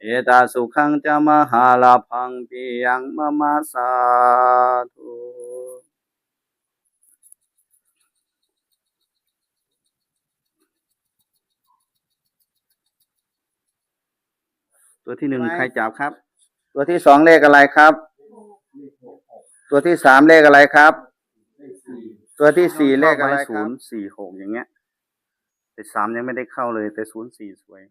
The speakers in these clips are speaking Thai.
เอตาสุขังจะมหาลาพังปิยังมะมาสาธุตัวที่หนึ่งใครจับครับ ตัวที่สองเลขอะไรครับ ตัวที่สามเลขอะไรครับ ตัวที่สี่เลขอะไรศูนย์สี่หกอย่างเงี้ย แต่สามยังไม่ได้เข้าเลยแต่ศูนย์สี่สวย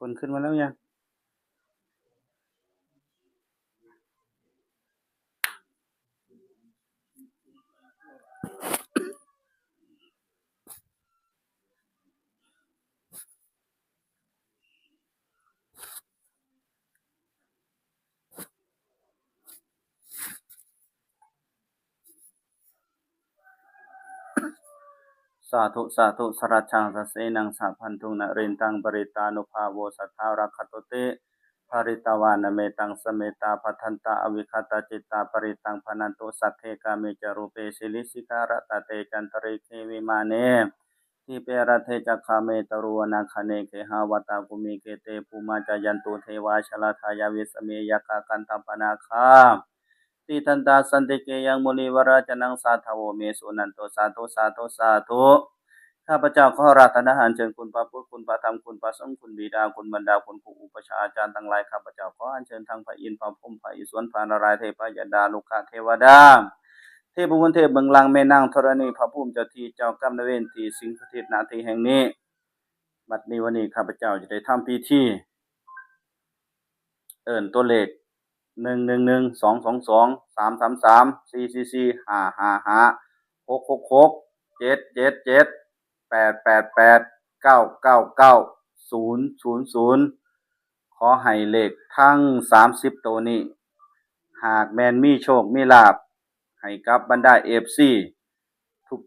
คนขึ้นมาแล้วยัง สาธุสาธุสรัจชังสเสนังสัพพันธุนเรนตังปริตานุภาโวสัทธารักขตุเตภริตวานเมตังสเมตาพัทันตาอวิคตาจิตตาปริตังพนันตุสัทเทกามิจารุเปสิลิสิการตเตจันตริเควิมาเนทิเปรเทจักขเมตรุวนาคเนเกหาวตากุมิเกเตภูมาจายันตุเทวาชลทายาวิสเมยกากันตปนาคา ติทันตาสันติเกยังมุนีวราจนังสาธโวเมสุนันโตสาธุสาธุสาธุข้าพเจ้าขอราธนาหารเชิญคุณพระพุทธคุณพระธรรมคุณพระสงฆ์คุณบิดาคุณบรรดาคุณครูอุปชาอาจารย์ทั้งหลายข้าพเจ้าขออัญเชิญทางพระอินทร์พระพรหมพระอิศวรพระนารายณ์เทพยดาลูกขเทวดาเทพบุญเทพเบิงลังแม่นางธรณีพระภูมิเจ้าที่เจ้ากรรมนายเวรที่สิงสถิตณที่แห่งนี้บัดนี้วันนี้ข้าพเจ้าจะได้ทำพิธีเอิ่นตัวเลข หนึ่งหนึ่งหนึ่งสองสองสองสามสามสามสี่สี่สี่ห้าห้าห้าหกหกหกเจ็ดเจ็ดเจ็ดแปดแปดแปดเก้าเก้าเก้าศูนย์ศูนย์ศูนย์ขอให้เลขทั้งสามสิบตัวนี้ หากแมนมีโชคมีลาบ ให้กับบรรดาเอฟซี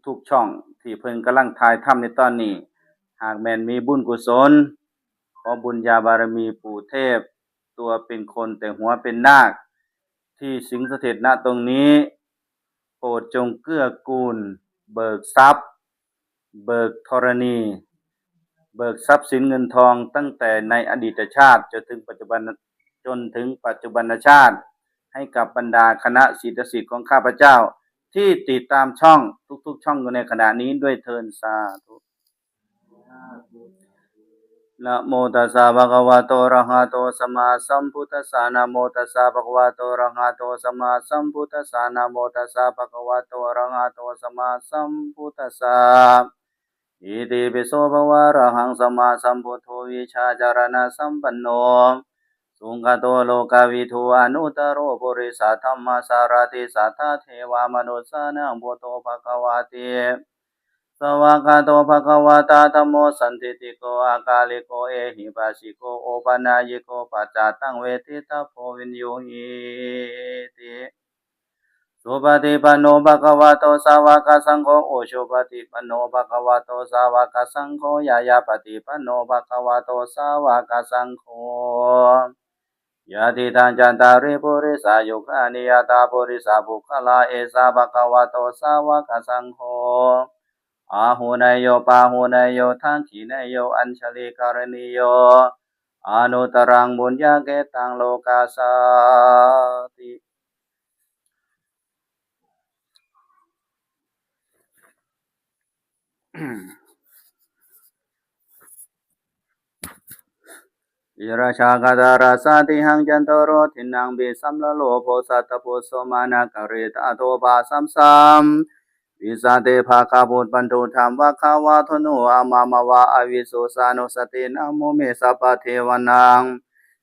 ทุกๆช่องที่เพิ่งกำลังทายทำในตอนนี้ หากแมนมีบุญกุศล ขอบุญญาบารมีปู่เทพ ตัวเป็นคนแต่หัวเป็นนาค ที่สิงสถิตณตรงนี้ โปรดจงเกื้อกูล เบิกทรัพย์ เบิกธรณี เบิกทรัพย์สินเงินทองตั้งแต่ในอดีตชาติจนถึงปัจจุบันจนถึงปัจจุบันชาติ ให้กับบรรดาคณะศิษยสิทธิ์ของข้าพเจ้า ที่ติดตามช่องทุกๆ ช่องอยู่ในขณะนี้ด้วยเทินสาธุ นะโมตัสสะภะคะวะโตอะระหะโตสัมมาสัมพุทธัสสะนะโมตัสสะภะคะวะโตอะระหะโตสัมมาสัมพุทธัสสะนะโมตัสสะภะคะวะโตอะระหะโตสัมมาสัมพุทธัสสะอิติปิโสภะวะระหังสัมมาสัมพุทโธวิชาจารณะสัมปันโนสุงคโตโลกาวิทูอนุตโรปุริสัทธัมมาสารติสัทธาเทวามนุสสานังพุโธภะคะวะติ วากาโตภะคะวะตาธัมโมสันติติโกอากาลิโกเอหิปัสสิโกโอปนายโกปัจจาตังเวทิตาโพวินโยหิติสุปฏิปันโนภะคะวะโตสาวกสังโฆโอชุปฏิปันโนภะคะวะโตสาวกสังโฆยายาปฏิปันโนภะคะวะโตสาวกสังโฆยะติทังจันตาริปุริสายุคานิยตาปุริสาภุคลาเอสาภะคะวะโตสาวกสังโฆ อาหูนายโยปาหูนายโยทังขีนายโยอัญชลีการณิโยอนุตรังบุญญาเกตังโลกาสาติ อิราชากาตาราสาติหังจันโตโรทินังบิสัมละโลโพสัตตโพโสมานาคาเรตาโตบาสัมสัม วิสาเตภาคาบุตปันตุธรรมวะคาวาทโนอามามาวาอวิโสสานุสตินะโมเมสัพพะเทวนัง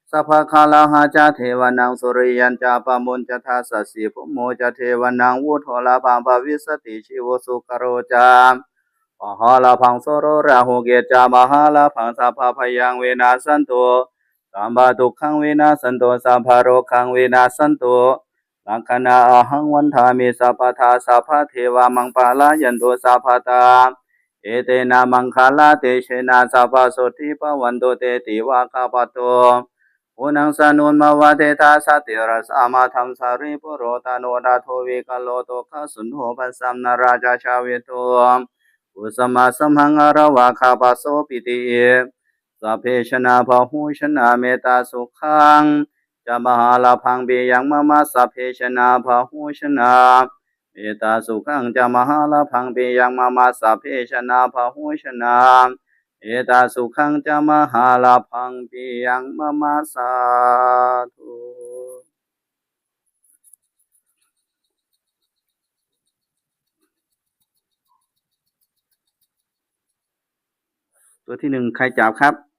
สัพพะคาลาหาจาเทวนังสุริยันจาปมุนจทาสสสิภุโมจเทวนังวุฒโลาภังภวิสติชิวสุกโรจามมหาลาภังโสโรราหุเกจามหาลาภังสัพพะพยังเวนาสันโตสัมบาทุกขังเวนาสันโตสัมภโรขังเวนาสันโต ลักขณาอหังวันทามิสัพพทาสัพพเทวามังปาลายันโตสัพพตาเอเตนะมังคาลาเตชนะสัพพโสติปวันโตเตติวาคาปโตอุนังสนุนมาวะเทตาสติรสามาธรรมสาริปุโรตาโนดาโทวิกาโลโตคาสุนโหปัสสัมนาราชาชาวิตุอุสมาสมหังอรวาคาปโสปิติสัพเพชนะพหูชนะเมตตาสุขัง จะมหาลาพังเบยังมะมาสัพเพชนะพหูชนะเมตตาสุขังจะมหาลาพังเบยังมะมาสัพเพชนะพหูชนะเอตาสุขังจะมหาลาพังปิยังมะมาสาธุตัวที่หนึ่งใครจับครับ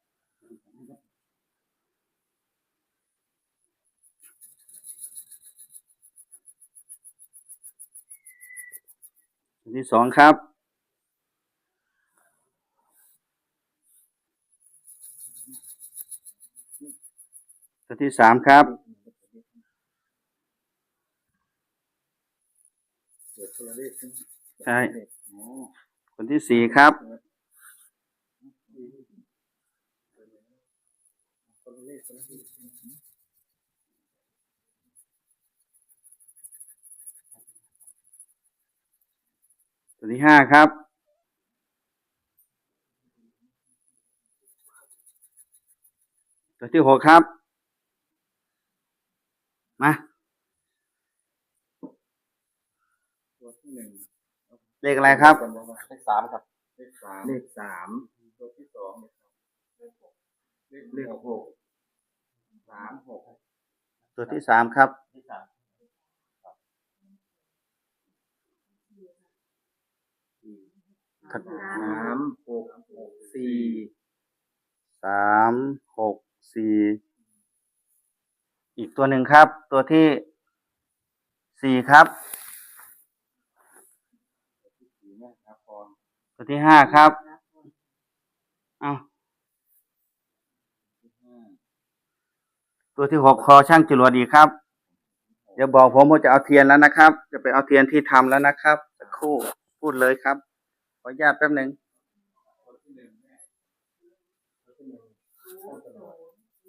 ที่สองครับ ตัวที่สามครับ ใช่ คนที่สี่ครับ ตัวที่ห้าครับ ตัวที่หกครับ มา ตัวที่หนึ่งเลขอะไรครับ เลขสามครับ เลขสามเลขสามตัวที่สองเลขหกเลขหกสามหกตัวที่สามครับที่สาม ครับสามหกสี่สามหกสี่อีกตัวหนึ่งครับ ตัวที่สี่ครับ ตัวที่ห้าครับเอาตัวที่หกคอช่างจรวดอีครับ เดี๋ยวบอกผมว่าจะเอาเทียนแล้วนะครับ จะไปเอาเทียนที่ทำแล้วนะครับสักครู่พูดเลยครับ ขออนุญาตแป๊บหนึ่ง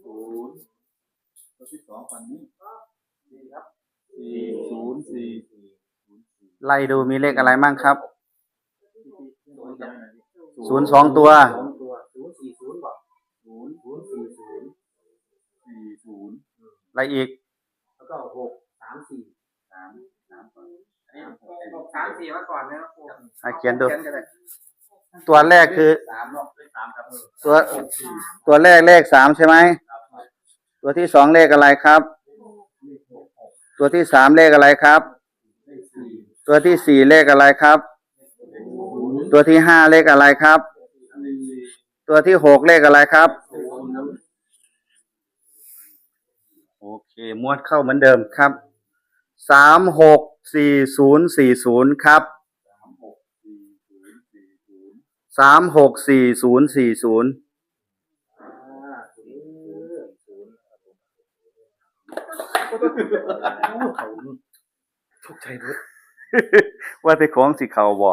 ศูนย์ตัวที่สองฝั่งนี้ครับสี่ศูนย์สี่ไล่ดูมีเลขอะไรมั่งครับศูนย์สองตัวศูนย์สี่ศูนย์บอกศูนย์ศูนย์สี่ศูนย์สี่ศูนย์อะไรอีก แล้วก็หกสามสี่ นอันนี้หกหกสามสี่มาก่อนนะครับครูอะเขียนดูเขียนกันเลยตัวแรกคือ สามเนาะเลขสามครับตัวหกสี่ตัวแรกเลขสามใช่ไหมครับตัวที่สองเลขอะไรครับเลขหกหกตัวที่สามเลขอะไรครับเลขสี่ตัวที่สี่เลขอะไรครับเลขศูนย์ตัวที่ห้าเลขอะไรครับเลขสี่ตัวที่หกเลขอะไรครับศูนย์โอเคมวดเข้าเหมือนเดิมครับ สามหกสี่ศูนย์สี่ศูนย์ครับสามหกสี่ศูนย์สี่ศูนย์สามหกสี่ศูนย์สี่ศูนย์อ่าศูนย์ศูนย์ครับผมเขาทุกใจรถว่าแต่ของสิเขาบ่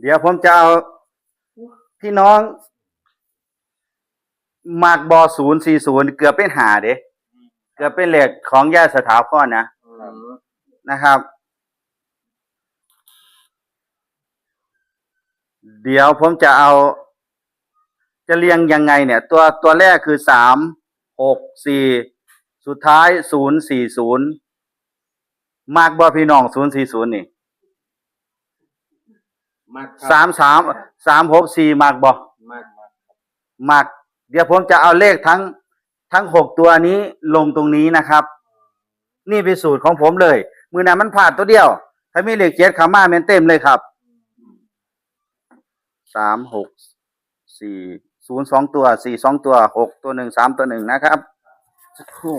เดี๋ยวผมจะเอาพี่น้องมากบอศูนย์สี่ศูนย์เกือบเป็นหาเด้เกือบเป็นเหล็กของย่าสถาพรนะ นะครับ เดี๋ยวผมจะเอา จะเรียงยังไงเนี่ย ตัวตัวแรกคือสามหกสี่สุดท้ายศูนย์สี่ศูนย์มากบ่พี่น้องศูนย์สี่ศูนย์นี่มากสามสามสามหกสี่มากบ่มากมากมาก เดี๋ยวผมจะเอาเลขทั้งทั้งหกตัวนี้ลงตรงนี้นะครับ นี่เป็นสูตรของผมเลย มือหนามันผ่านตัวเดียว ถ้ามีเหล็กเกียร์ขามาเมนเต็มเลยครับสามหกสี่ศูนย์สองตัวสี่สองตัวหกตัวหนึ่งสามตัวหนึ่งนะครับสักครู่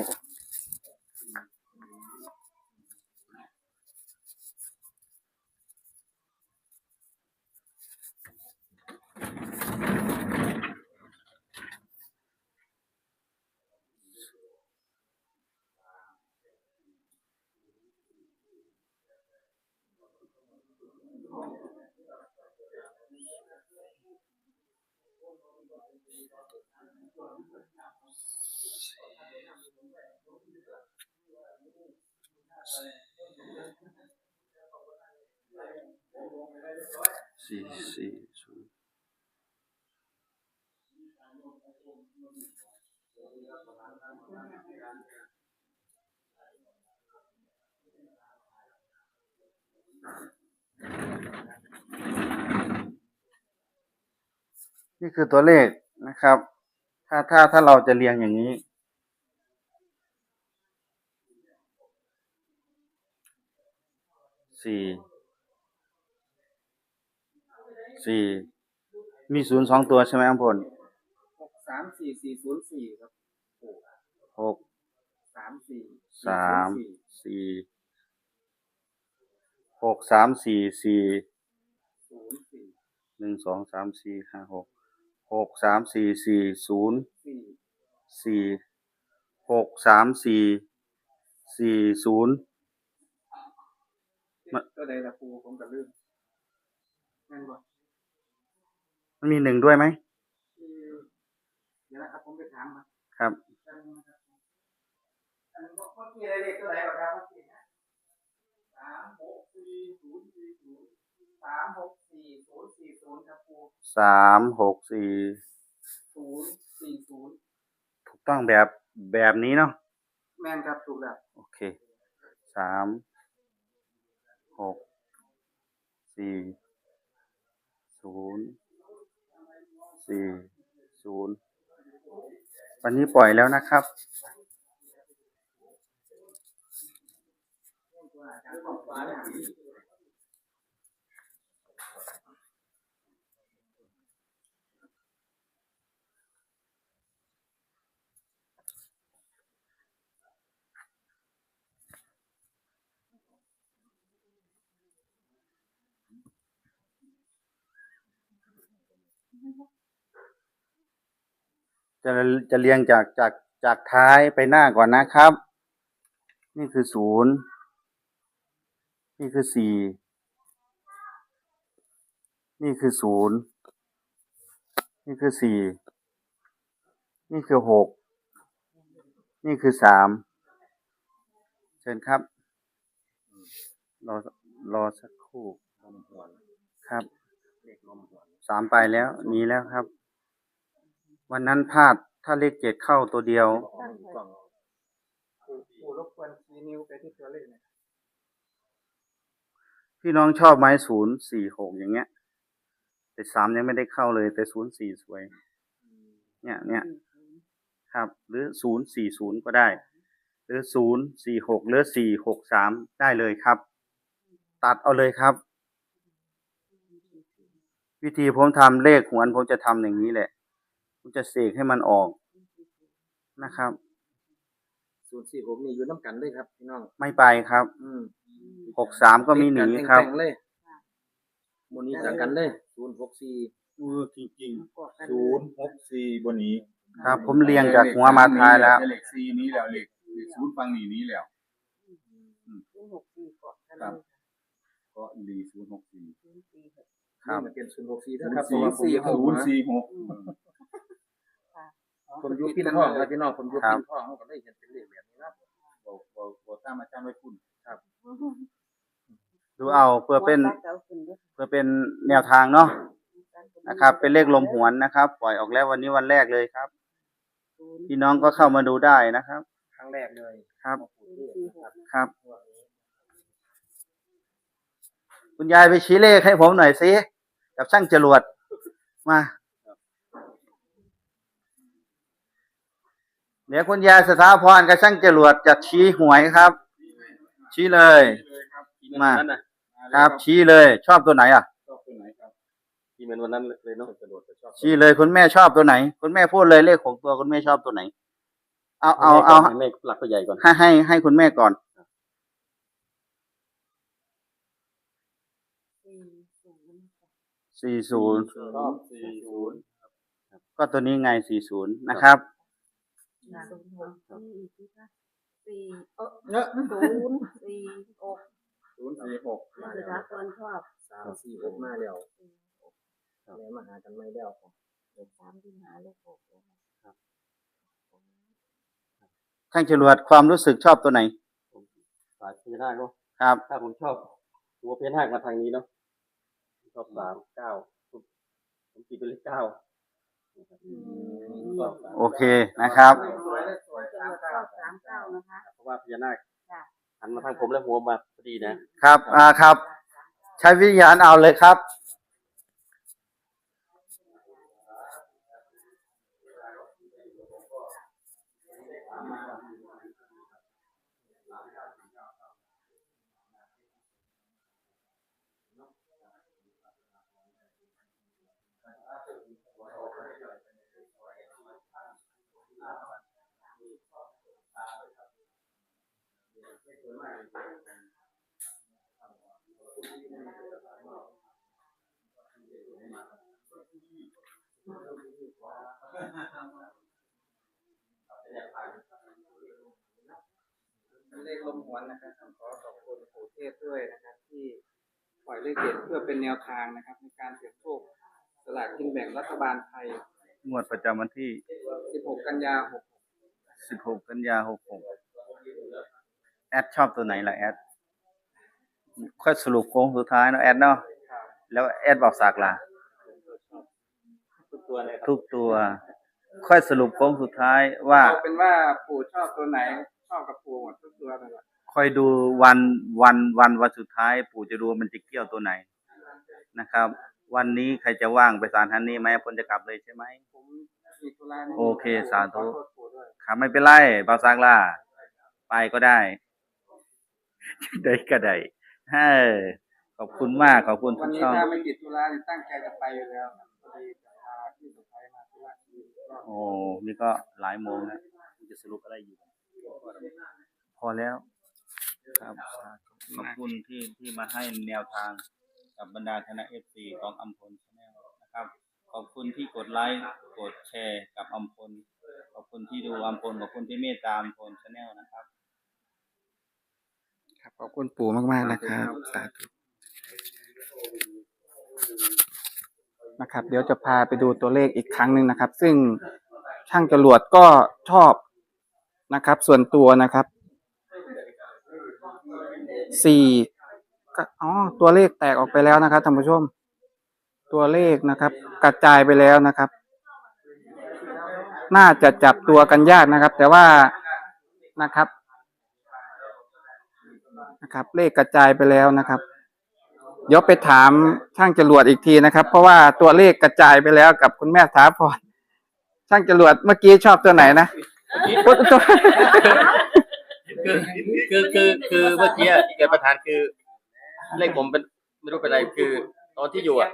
สี่สี่ศูนนี่คือตัวเลขนะครับ ถ้าถ้าถ้าเราจะเรียงอย่างนี้ สี่ สี่ มีศูนย์สองตัวใช่ไหมอัมพลหกสามสี่สี่ศูนย์สี่ครับหกสามสี่สามสี่หกสามสี่สี่ศูนย์สี่หนึ่งสองสามสี่ห้าหก หกสามสี่สี่ศูนย์สี่สี่หกสามสี่สี่ศูนย์มันก็ใดละครูผมกับลืมนั่นบ่มันมีหนึ่งด้วยไหมคือเดี๋ยวนะครับผมไปถามมาครับอันอันเมื่อกี้อะไรเลขตัวไหนหรอครับเมื่อกี้นะสามหกสี่ศูนย์ สี่ศูนย์สามหกสี่ศูนย์สี่ศูนย์ครับครูสามหกสี่ศูนย์สี่ศูนย์ถูกต้องแบบแบบนี้เนาะแม่นครับถูกแล้วโอเคสามหกสี่ศูนย์สี่ศูนย์วันนี้ปล่อยแล้วนะครับ จะจะเรียงจากจากจากท้ายไปหน้าก่อนนะครับ นี่คือศูนย์นี่คือสี่นี่คือศูนย์นี่คือสี่นี่คือหกนี่คือสามเชิญครับ รอรอสักครู่ครับสามไปแล้วหนีแล้วครับ วันนั้นพลาดถ้าเลขเจ็ดเข้าตัวเดียวครูครูรบกวนชี้นิ้วไปที่ตัวเลขหน่อยพี่น้องชอบไหมศูนย์สี่หกอย่างเงี้ย แต่สามยังไม่ได้เข้าเลย แต่ศูนย์สี่สวย เนี่ยเนี่ยครับ หรือศูนย์สี่ศูนย์ก็ได้ หรือศูนย์สี่หกหรือสี่หกสามได้เลยครับ ตัดเอาเลยครับ วิธีผมทำเลขหวนผมจะทำอย่างนี้แหละ ผมจะเสกให้มันออกนะครับศูนย์สี่หกนี่อยู่น้ำกันเลยครับพี่น้อง ไม่ไปครับ อืมหกสามก็มีหนีครับ แต่งๆเลยบนนี้จากกันเลยศูนย์หกสี่เออจริงๆศูนย์หกสี่บนนี้ ครับผมเรียงจากหัวมาท้ายแล้ว เลขสี่นี้แล้วเลขเลขศูนย์ฟังนี่นี้แล้วหกสี่ก่อนกันครับก็ดีศูนย์หกสี่ครับนี่มันเป็นศูนย์หกสี่ศูนะนครับย์สี่เพราะว่าผมสี่อยู่ศูนย์สี่หก ผมอยู่พินทองครับพี่น้องผมอยู่ครับพินทองผมก็เลยเห็นเป็นเลขแบบนี้นะบอกบอกบอกตามอาจารย์ไว้คุณดูเอาเพื่อเป็นเพื่อเป็นแนวทางเนาะนะครับ เป็นเลขลมหวนนะครับ ปล่อยออกแล้ววันนี้วันแรกเลยครับพี่น้องก็เข้ามาดูได้นะครับ ครั้งแรกเลยครับมาพูดเรื่องนะครับครับ คุณยายไปชี้เลขให้ผมหน่อยสิกับช่างจรวดมา เดี๋ยวคุณยายสถาพรกับช่างจรวดจะชี้หวยครับ ชี้เลย มา ครับ ชี้เลย ชอบตัวไหนอะชอบตัวไหนครับที่เหมือนวันนั้นเลยเนาะกระโดดจะชอบชี้เลยคุณแม่ชอบตัวไหน คุณแม่พูดเลยเลขของตัวคุณแม่ชอบตัวไหน เอาเอาเอาให้แม่หลักตัวใหญ่ก่อนให้ให้ให้คุณแม่ก่อนสี่ศูนย์ชอบสี่ศูนย์ก็ตัวนี้ไงสี่ศูนย์นะครับ สี่เออเนอะศูนย์สี่หกศูนย์สี่หกนี่คือรักคนชอบสามสี่หกมาแล้วแล้วมาหากันไม่แล้วเลขสามที่หาเลขหกเลยนะช่างจรวดความรู้สึกชอบตัวไหนสายพญานาคเนาะครับ ถ้าผมชอบหัวพญานาคมาทางนี้เนาะชอบสามเก้าผมผมตีเป็นเลขเก้าชอบสาม โอเคนะครับ สวยเลยสวยจรวดก็สามเก้านะคะ เพราะว่าพญานาคค่ะ หันมาทางผมแล้วหัวมาพอดีนะครับ อ่าครับ ใช้วิญญาณเอาเลยครับ เป็นเลขลมหวนนะครับต้องขอขอบคุณปู่เทพด้วยนะครับ ที่ปล่อยเลขเด็ดเพื่อเป็นแนวทางนะครับ ในการเสี่ยงโชคสลากกินแบ่งรัฐบาลไทย งวดประจำวันที่ 16 กันยา16 กันยา66แอ ดชอบตัวไหนล่ะแอดค่อยสรุปโค้งสุดท้ายเนาะแอดเนาะแล้วแอดบอกสากล่ะทุกตัวเลยครับทุกตัว ค่อยสรุปโค้งสุดท้ายว่าเอาเป็นว่าปู่ชอบตัวไหน ชอบกับปู่หมดทุกตัวเลยเหรอค่อยดูวันวันวันวันสุดท้าย ปู่จะดูว่ามันจะเกี่ยวตัวไหนนะครับ วันนี้ใครจะว่างไปสารทันนี้ไหมพลจะกลับเลยใช่ไหมผมมีธุระนิดนึงโอเคสาธุขอโทษปู่ด้วย ครับไม่เป็นไรบาวซากล่าไปก็ได้ ได้ก็ได้เฮ้ยขอบคุณมาก ขอบคุณวัทุนกนี้ช่องถ้าไม่ติดธุระนี่ตั้งใจจะไปอยู่แล้วครับพอดีจะพาพี่สะพ้ายมาธุระที่รอบโอ้นี่ก็หลายโมงแล้วจะสรุปอะไรอยู่ พอแล้ว ครับสาธุขอบคุณที่ที่มาให้แนวทางกับบรรดาคณะเอฟซีของอัมพลชาแนลนะครับ ขอบคุณที่กดไลค์กดแชร์กับอัมพล ขอบคุณที่ดูอัมพลขอบคุณที่เมตตาอัมพลชาแนลนะครับ ครับขอบคุณปู่มากๆนะครับสาธุนะครับ เดี๋ยวจะพาไปดูตัวเลขอีกครั้งหนึ่งนะครับ ซึ่งช่างจรวดก็ชอบนะครับ ส่วนตัวนะครับสี่ก็อ๋อตัวเลขแตกออกไปแล้วนะครับท่านผู้ชม ตัวเลขนะครับ กระจายไปแล้วนะครับ น่าจะจับตัวกันยากนะครับ แต่ว่านะครับ นะครับ เลขกระจายไปแล้วนะครับ เดี๋ยวไปถามช่างจรวดอีกทีนะครับ เพราะว่าตัวเลขกระจายไปแล้วกับคุณแม่ถาพรช่างจรวดเมื่อกี้ชอบตัวไหนนะตัวคือคือคือคือเมื่อกี้เกิดประธานคือ เลขผมเป็นไม่รู้เป็นอะไรคือ ตอนที่อยู่อะ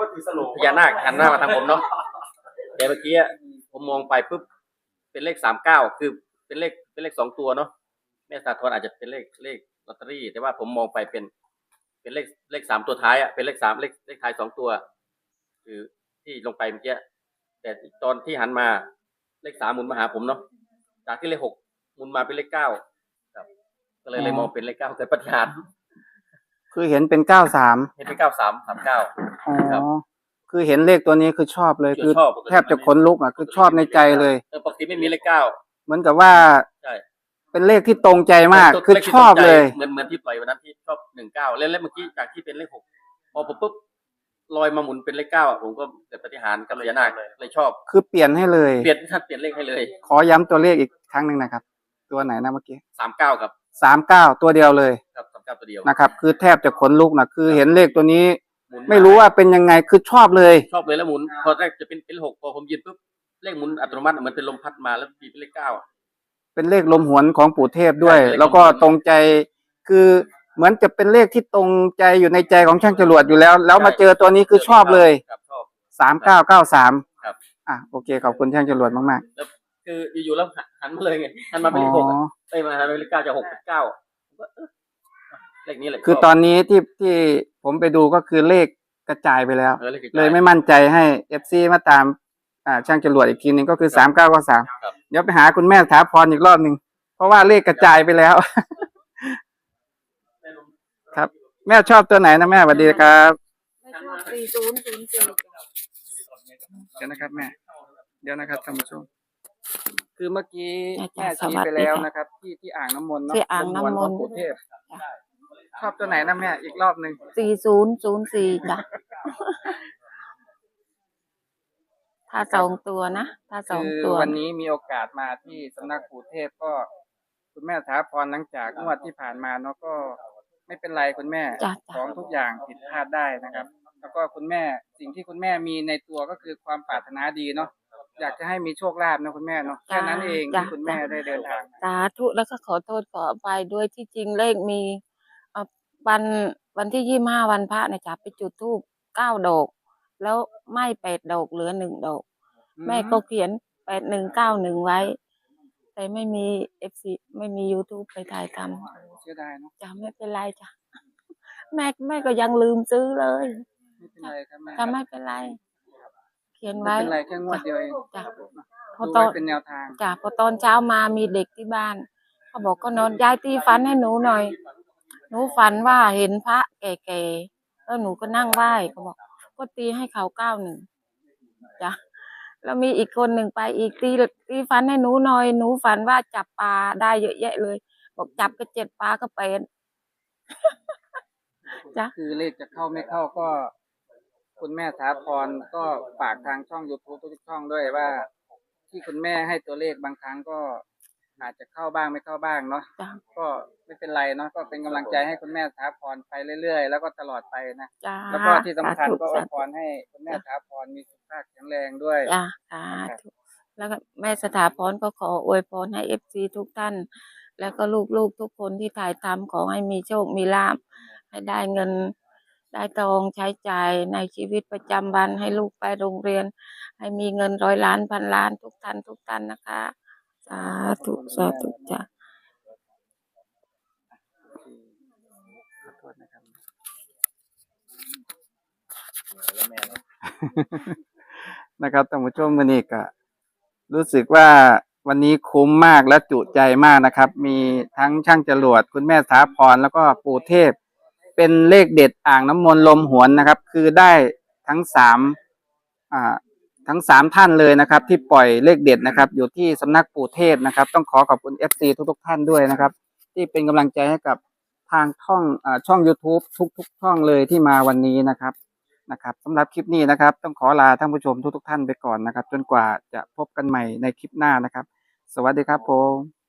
พญานาคหันหน้ามาทางผมเนาะแต่เมื่อกี้ผมมองไปปุ๊บเป็นเลขสามเก้าคือเป็นเลขเป็นเลขสองตัวเนาะแม่สาธรอาจจะเป็นเลขเลข ลอตเตอรี่ แต่ว่าผมมองไปเป็น เป็นเลขเลขสามตัวท้ายอะเป็นเลขสามเลขเลขท้ายสองตัว คือที่ลงไปเมื่อกี้แต่ตอนที่หันมาเลขสามหมุนมาหาผมเนาะจากที่เลขหกหมุนมาเป็นเลขเก้าครับ ก็เลยเลยมองเป็นเลขเก้าเกิดปฏิหารย์คือเห็นเป็นเก้าสามเห็นเป็นเก้าสามสามเก้า อ๋อ ครับ คือเห็นเลขตัวนี้คือชอบเลย คือคือชอบ แทบจะขนลุกอะ คือชอบในใจเลย เออปกติไม่มีเลขเก้า เหมือนกับว่าใช่ เป็นเลขที่ตรงใจมากตัวคือเลขที่ชอบตรงใจเลย เหมือนเหมือนที่ปล่อยวันนั้นที่ชอบหนึ่งเก้าเล่นเล่นเมื่อกี้จากที่เป็นเลขหกพอผมปุ๊บลอยมาหมุนเป็นเลขเก้าผมก็เกิดปฏิหารย์กับพญานาคเลยเลยชอบ คือเปลี่ยนให้เลยเปลี่ยนท่านเปลี่ยนเลขให้เลย ขอย้ำตัวเลขอีกครั้งหนึ่งนะครับ ตัวไหนนะเมื่อกี้สามเก้าครับสามเก้าตัวเดียวเลยครับสามเก้าตัวเดียวนะครับ คือแทบจะขนลุกนะคือเห็นเลขตัวนี้หมุนไม่รู้ว่าเป็นยังไงคือชอบเลย ชอบเลยแล้วหมุนพอแรกจะเป็นเป็นเลขหกพอผมยืนปุ๊บเลขหมุนอัตโนมัติเหมือนเป็นลมพัดมาแล้วปีเป็นเลขเก้าอะ เป็นเลขลมหวนของปู่เทพด้วยใช่เลขลมหวนแล้วก็ตรงใจคือเหมือนจะเป็นเลขที่ตรงใจอยู่ในใจของช่างจรวดอยู่แล้ว แล้วมาเจอตัวนี้คือชอบเลยครับชอบ สามเก้าเก้าสามครับ อะโอเคขอบคุณช่างจรวดมากแล้วคืออยู่ๆแล้วหันมาเลยไงหันมาๆเป็นอ๋เลขหกอะอเอ้ยมาหันมาเป็นเลขเก้าจะหกเป็นเก้าผมก็เอ๊ะเลขนี้แหละคือชบตอนนี้ที่ที่ผมไปดูก็คือเลขกระจายไปแล้ว เออเลขกระจาเลยไม่มั่นใจให้เอฟซีมาตาม อ่าช่างจรวดอีกทีหนึ่งก็คือสามเก้าเก้าสามครับ เดี๋ยวไปหาคุณแม่ถาพรอีกรอบหนึ่งเพราะว่าเลขกระจายไปแล้ว ครับ แม่ชอบตัวไหนนะแม่สวัสดีครับไม่ชอบสี่ศูนย์ศูนย์สี่เดี๋ยวนะครับ แม่ เดี๋ยวนะครับท่านผู้ชมคือเมื่อกี้จ้ะแม่จ้ะชี้สวัสไปดีแล้วค่ะนะครับ ที่ที่อ่างน้ำมนต์เนาะที่อ่างน้ำมนต์ของปู่เทพชอบตัวไหนนะแม่อีกรอบหนึ่ง สี่ศูนย์ศูนย์สี่จ้ะ ถ้าสองตัวนะถ้าสองคือตัววันนี้มีโอกาสมาที่สำนักปู่เทพก็ คุณแม่ถาพรหลังจากงวดที่ผ่านมาเนาะก็ไม่เป็นไรคุณแม่จ้ะขจ้ะองทุกอย่างผิดพลาดได้นะครับ แล้วก็คุณแม่สิ่งที่คุณแม่มีในตัวก็คือความปรารถนาดีเนาะอยากจะให้มีโชคลาภนะคุณแม่เนาะแค่นั้นเองที่คุณแม่ได้เดินทางมาสาธุแล้วก็ขอโทษขออภัยด้วยที่จริงเลขมีเอ่อวันวันที่ยี่ห้าวันพระเนี่ยจ้ะไปจุดธูปเก้าดอก แล้วไหม่แปดดอกเหลือหนึ่งดอก แม่ก็เขียนแปดหนึ่งเก้าหนึ่งไว้ แต่ไม่มีเอฟซีไม่มี youtube ไปถ่ายทเสียดายเนาะำจ้ะไม่เป็นไรจ้ะแม่แม่ก็ยังลืมซื้อเลยไม่เป็นไรครับแม่จ้ะไม่เป็นไร เขียนไม่ไว้ เป็นไรแค่งวดเดียวเองจ้ะพดูอตอไว้นเป็นแนวทางจ้ะพอตอนเช้ามามีเด็กที่บ้านเขาบอกก็นอนยายตีฝันให้หนูหน่อย หนูฝันว่าเห็นพระแก่ๆแล้วหนูก็นั่งไหว้เขาบอก ก็ตีให้เขาเก้าหนึ่งจ้ะแล้วมีอีกคนหนึ่งไปอีกตีตีฝันให้หนูหน่อยหนูฝันว่าจับปลาได้เยอะแยะเลย บอกจับก็เจ็ดปลาก็เป็นจ้ะคือเลขจะเข้าไม่เข้าก็ คุณแม่ถาพรก็ฝากทางช่อง YouTube ทุกๆช่องด้วยว่า ที่คุณแม่ให้ตัวเลขบางครั้งก็ อาจจะเข้าบ้างไม่เข้าบ้างเนาะจ้ะก็ไม่เป็นไรเนาะก็เป็นกำลังใจให้คุณแม่ถาพรไปเรื่อย ๆ แล้วก็ตลอดไปนะ จ้าแล้วก็ที่สำคัญสาธุก็อวยสาพธุรให้คุณแม่ถาพรมีสุขภาพแข็งแรงด้วย จ้าสาธุแล้วก็แม่สถาพรก็ขออวยพรให้เอฟซีทุกท่าน แล้วก็ลูกๆทุกคนที่ถ่ายทำขอให้มีโชคมีลาภให้ได้เงินได้ทองใช้จ่ายในชีวิตประจำวันให้ลูกไปโรงเรียน ให้มีเงินร้อยล้านพันล้านทุกท่านทุกท่านนะคะสาธุสาธุจ้ะนะครับนะครับท่านผู้ชมวันนี้ก็รู้สึกว่าวันนี้คุ้มมากและจุใจมากนะครับ มีทั้งช่างจรวดคุณแม่สาพรแล้วก็ปู่เทพ เป็นเลขเด็ดอ่างน้ำมนต์ลมหวนนะครับ คือได้ทั้งสามอ่า ทั้งสามท่านเลยนะครับ ที่ปล่อยเลขเด็ดนะครับ อยู่ที่สำนักปู่เทพนะครับ ต้องขอขอบคุณเอฟซีทุกๆท่านด้วยนะครับ ที่เป็นกำลังใจให้กับทางช่องอ่าช่อง YouTube ทุก ๆ ช่องเลยที่มาวันนี้นะครับนะครับสำหรับคลิปนี้นะครับ ต้องขอลาท่านผู้ชมทุกๆท่านไปก่อนนะครับ จนกว่าจะพบกันใหม่ในคลิปหน้านะครับ สวัสดีครับผม